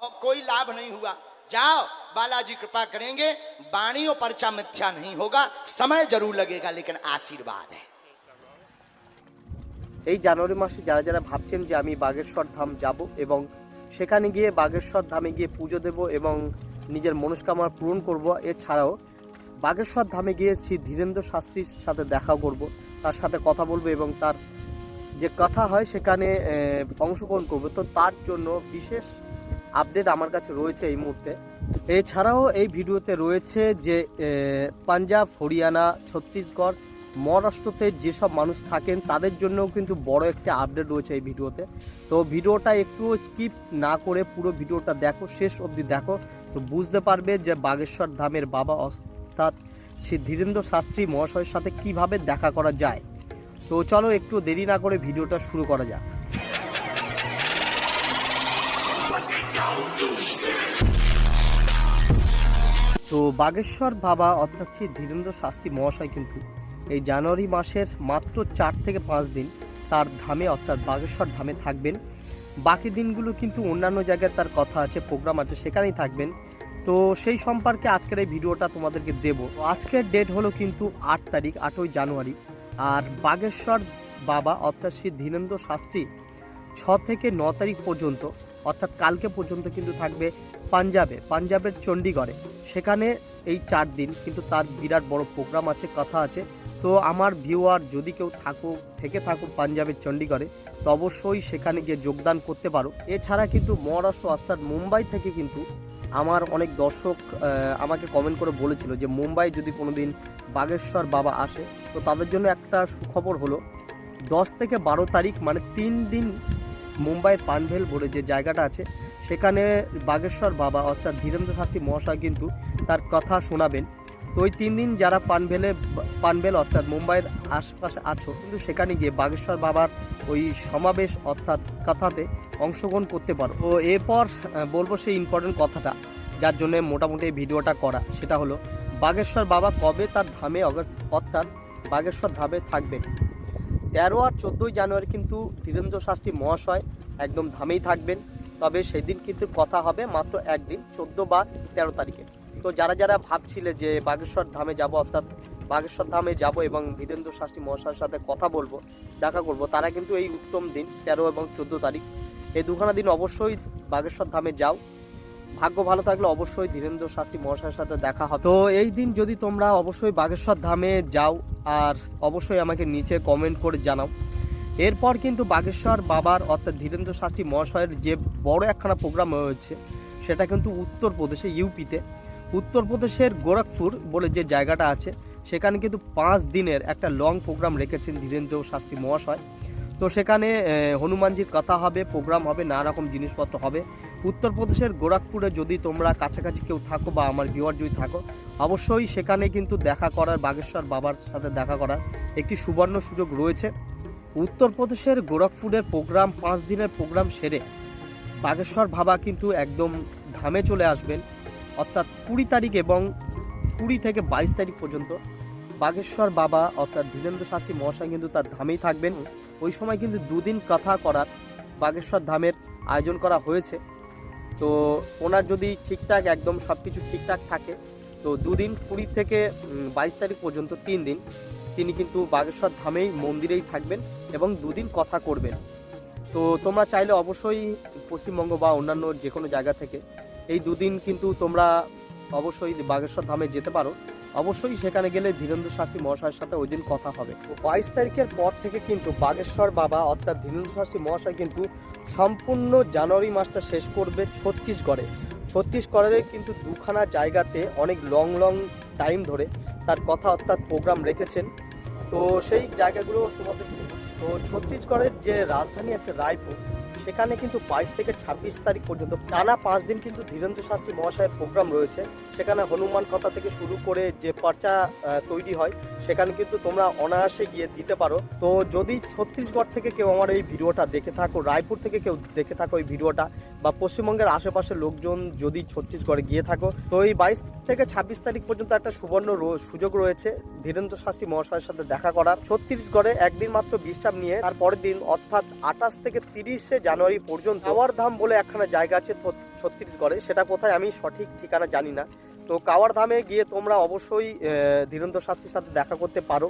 और कोई लाभ नहीं हुआ जाओ बालाजी कृपा करेंगे वाणी और पर्चा मिथ्या नहीं होगा समय जरूर लगेगा लेकिन आशीर्वाद है এই জানুয়ারি মাসে যারা যারা ভাবছেন যে আমি বাগেশ্বর ধাম যাব এবং সেখানে গিয়ে বাগেশ্বর ধামে গিয়ে পুজো দেব এবং নিজের মনস্কামনা পূরণ করব এছাড়াও বাগেশ্বর ধামে গিয়ে শ্রী ধীরেন্দ্র শাস্ত্রীর সাথে দেখা করব তার সাথে কথা বলবো এবং তার যে কথা হয় সেখানে আহ, অংশগ্রহণ করব তো তার জন্য বিশেষ আপডেট আমার কাছে রয়েছে এই মুহূর্তে। এছাড়াও এই ভিডিওতে রয়েছে যে পাঞ্জাব, হরিয়ানা, ছত্তিশগড়, মহারাষ্ট্রতে যেসব মানুষ থাকেন, তাদের জন্যও কিন্তু বড় একটা আপডেট রয়েছে এই ভিডিওতে। তো ভিডিওটা একটু স্কিপ না করে পুরো ভিডিওটা দেখো, শেষ অবধি দেখো, তো বুঝতে পারবে যে বাগেশ্বর ধামের বাবা অর্থাৎ শ্রী ধীরেন্দ্র শাস্ত্রী মহাশয়ের সাথে কীভাবে দেখা করা যায়। তো চলো একটু দেরি না করে ভিডিওটা শুরু করা যাক। তো বাগেশ্বর বাবা অর্থাৎ শ্রী ধীরেন্দ্র শাস্ত্রী মহাশয় কিন্তু এই জানুয়ারি মাসের মাত্র চার থেকে পাঁচ দিন তার ধামে, অর্থাৎ বাগেশ্বর ধামে থাকবেন। বাকি দিনগুলো কিন্তু অন্যান্য জায়গায় তার কথা আছে, প্রোগ্রাম আছে, সেখানেই থাকবেন। তো সেই সম্পর্কে আজকের এই ভিডিওটা তোমাদেরকে দেব। আজকের ডেট হলো কিন্তু আট তারিখ, আটই জানুয়ারি। আর বাগেশ্বর বাবা অর্থাৎ শ্রী ধীরেন্দ্র শাস্ত্রী ছ থেকে ন তারিখ পর্যন্ত অর্থাৎ কালকে পর্যন্ত কিন্তু থাকবে পাঞ্জাবে, পাঞ্জাবের চণ্ডীগড়ে। সেখানে এই চার দিন কিন্তু তার বিরাট বড় প্রোগ্রাম আছে, কথা আছে। তো আমার ভিউয়ার যদি কেউ থাকো থেকে থাকো পাঞ্জাবের চণ্ডীগড়ে, তো অবশ্যই সেখানে গিয়ে যোগদান করতে পারো। এছাড়া কিন্তু মহারাষ্ট্র অর্থাৎ মুম্বাই থেকে কিন্তু আমার অনেক দর্শক আমাকে কমেন্ট করে বলেছিল যে মুম্বাই যদি কোনোদিন বাগেশ্বর বাবা আসে, তো তাদের জন্য একটা সুখবর হলো, দশ থেকে বারো তারিখ মানে তিন দিন মুম্বাইয়ের পানভেল বলে যে জায়গাটা আছে, সেখানে বাগেশ্বর বাবা অর্থাৎ ধীরেন্দ্র শাস্ত্রী মহাশয় কিন্তু তার কথা শোনাবেন। তো ওই তিন দিন যারা পানভেলে, পানভেল অর্থাৎ মুম্বাইয়ের আশপাশে আছো, কিন্তু সেখানে গিয়ে বাগেশ্বর বাবার ওই সমাবেশ অর্থাৎ কথাতে অংশগ্রহণ করতে পারো। ও এরপর বলব সেই ইম্পর্টেন্ট কথাটা, যার জন্য মোটামুটি ভিডিওটা করা। সেটা হলো, বাগেশ্বর বাবা কবে তার ধামে অর্থাৎ বাগেশ্বর ধামে থাকবেন? তেরো আর চোদ্দোই জানুয়ারি কিন্তু ধীরেন্দ্র শাস্ত্রী মহাশয় একদম ধামেই থাকবেন। তবে সেদিন কিন্তু কথা হবে মাত্র একদিন, চোদ্দ বা তেরো তারিখে। তো যারা যারা ভাবছিলে যে বাগেশ্বর ধামে যাব, অর্থাৎ বাগেশ্বর ধামে যাব এবং ধীরেন্দ্র শাস্ত্রী মহাশয়ের সাথে কথা বলব, দেখা করব, তারা কিন্তু এই উত্তম দিন, তেরো এবং চোদ্দ তারিখ। এই দুখানা দিন অবশ্যই বাগেশ্বর ধামে যাও। ভাগ্য ভালো থাকলে অবশ্যই ধীরেন্দ্র শাস্ত্রী মহাশয়ের সাথে দেখা হবে। তো এই দিন যদি তোমরা অবশ্যই বাগেশ্বর ধামে যাও, আর অবশ্যই আমাকে নিচে কমেন্ট করে জানাও। এরপর কিন্তু বাগেশ্বর বাবার, অর্থাৎ ধীরেন্দ্র শাস্ত্রী মহাশয়ের যে বড় একখানা প্রোগ্রাম হয়েছে সেটা কিন্তু উত্তরপ্রদেশে, ইউপিতে। উত্তরপ্রদেশের গোরখপুর বলে যে জায়গাটা আছে, সেখানে কিন্তু পাঁচ দিনের একটা লং প্রোগ্রাম রেখেছেন ধীরেন্দ্র শাস্ত্রী মহাশয়। তো সেখানে হনুমানজির কথা হবে প্রোগ্রাম হবে, নানা রকম জিনিসপত্র হবে। উত্তরপ্রদেশের গোরখপুরে যদি তোমরা কাছাকাছি কেউ থাকো বা আমার ভিওয়ার যদি থাকো, অবশ্যই সেখানে কিন্তু দেখা করার বাগেশ্বর বাবার সাথে দেখা করার একটি সুবর্ণ সুযোগ রয়েছে। উত্তরপ্রদেশের গোরখপুরের প্রোগ্রাম, পাঁচ দিনের প্রোগ্রাম সেরে বাগেশ্বর বাবা কিন্তু একদম ধামে চলে আসবেন, অর্থাৎ কুড়ি তারিখ এবং কুড়ি থেকে বাইশ তারিখ পর্যন্ত। বাগেশ্বর বাবা, অর্থাৎ ধীরেন্দ্র শাস্ত্রী মহাশয় কিন্তু তার ধামেই থাকবেন। ওই সময় কিন্তু দুদিন কথা করার বাগেশ্বর ধামের আয়োজন করা হয়েছে। তো ওনার যদি ঠিকঠাক একদম সব কিছু ঠিকঠাক থাকে, তো দুদিন কুড়ি থেকে বাইশ তারিখ পর্যন্ত তিন দিন তিনি কিন্তু বাগেশ্বর ধামেই মন্দিরেই থাকবেন এবং দুদিন কথা করবেন। তো তোমরা চাইলে অবশ্যই পশ্চিমবঙ্গ বা অন্যান্য যে কোনো জায়গা থেকে এই দুদিন কিন্তু তোমরা অবশ্যই বাগেশ্বর ধামে যেতে পারো। অবশ্যই সেখানে গেলে ধীরেন্দ্র শাস্ত্রী মহাশয়ের সাথে ওই দিন কথা হবে। বাইশ তারিখের পর থেকে কিন্তু বাগেশ্বর বাবা, অর্থাৎ ধীরেন্দ্র শাস্ত্রী মহাশয় কিন্তু সম্পূর্ণ জানুয়ারি মাসটা শেষ করবে ছত্তিশগড়ে। ছত্তিশগড়ের কিন্তু দুখানা জায়গাতে অনেক লং লং টাইম ধরে তার কথা অর্থাৎ প্রোগ্রাম রেখেছেন। তো সেই জায়গাগুলো তোমাদের তো ছত্তিশগড়ের যে রাজধানী আছে রায়পুর সেখানে কিন্তু বাইশ থেকে ছাব্বিশ তারিখ পর্যন্ত টানা পাঁচ দিন কিন্তু ধীরেন্দ্র শাস্ত্রী মহাশয়ের প্রোগ্রাম রয়েছে। সেখানে হনুমান কথা থেকে শুরু করে যে পর্চা তৈরি হয় সেখানে কিন্তু তোমরা অনায়াসে গিয়ে দিতে পারো। তো যদি ছত্তিশগড় থেকে কেউ আমার এই ভিডিওটা দেখে থাকো, রায়পুর থেকে কেউ দেখে থাকো এই ভিডিওটা, বা পশ্চিমবঙ্গের আশেপাশের লোকজন যদি ছত্তিশগড়ে গিয়ে থাকো, তো এই বাইশ থেকে ছাব্বিশ তারিখ পর্যন্ত একটা সুবর্ণ সুযোগ রয়েছে ধীরেন্দ্র শাস্ত্রী মহাশয়ের সাথে দেখা করার। ছত্তিশগড়ে একদিন মাত্র বিশ্রাম নিয়ে তার পরের দিন অর্থাৎ আঠাশ থেকে তিরিশে জানুয়ারি পর্যন্ত ধাম বলে একখানা জায়গা আছে ছত্তিশগড়ে। সেটা কোথায় আমি সঠিক ঠিকানা জানি না। তো কাওয়ার ধামে গিয়ে তোমরা অবশ্যই ধীরেন্দ্র শাস্ত্রীর সাথে দেখা করতে পারো।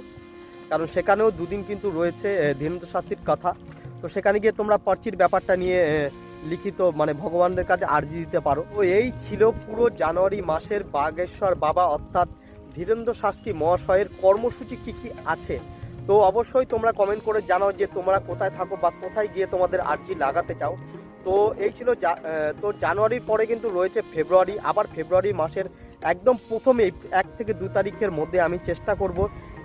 কারণ সেখানেও দুদিন কিন্তু রয়েছে ধীরেন্দ্র শাস্ত্রীর কথা। তো সেখানে গিয়ে তোমরা পার্চির ব্যাপারটা নিয়ে লিখিত মানে ভগবানের কাছে আর্জি দিতে পারো। তো এই ছিল পুরো জানুয়ারি মাসের বাগেশ্বর বাবা, অর্থাৎ ধীরেন্দ্র শাস্ত্রী মহাশয়ের কর্মসূচি কি কি আছে? তো অবশ্যই তোমরা কমেন্ট করে জানাও যে তোমরা কোথায় থাকো বা কোথায় গিয়ে তোমাদের আর্জি লাগাতে চাও। তো এই ছিল তো জানুয়ারির পরে কিন্তু রয়েছে ফেব্রুয়ারি। আবার ফেব্রুয়ারি মাসের একদম প্রথমেই এক থেকে দু তারিখের মধ্যে আমি চেষ্টা করব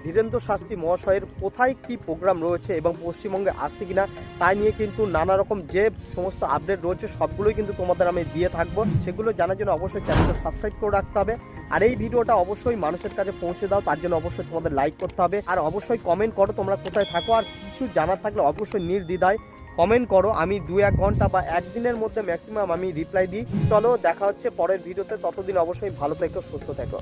ধীরেন্দ্র শাস্ত্রী মহাশয়ের কোথায় কি প্রোগ্রাম রয়েছে এবং পশ্চিমবঙ্গে আসছে কিনা তাই নিয়ে কিন্তু নানা রকম যে সমস্ত আপডেট রয়েছে সবগুলোই কিন্তু তোমাদের আমি দিয়ে থাকব। সেগুলো জানার জন্য অবশ্যই চ্যানেলটা সাবস্ক্রাইব করে রাখতে হবে। আর এই ভিডিওটা অবশ্যই মানুষের কাছে পৌঁছে দাও, তার জন্য অবশ্যই তোমাদের লাইক করতে হবে। আর অবশ্যই কমেন্ট করো তোমরা কোথায় থাকো, আর কিছু জানার থাকলে অবশ্যই নির্দ্বিধায় কমেন্ট করো, আমি দু এক ঘণ্টা বা একদিনের মধ্যে ম্যাক্সিমাম আমি রিপ্লাই দিই। চলো, দেখা হচ্ছে পরের ভিডিওতে ততদিন অবশ্যই ভালো থেকো, সুস্থ থেকো।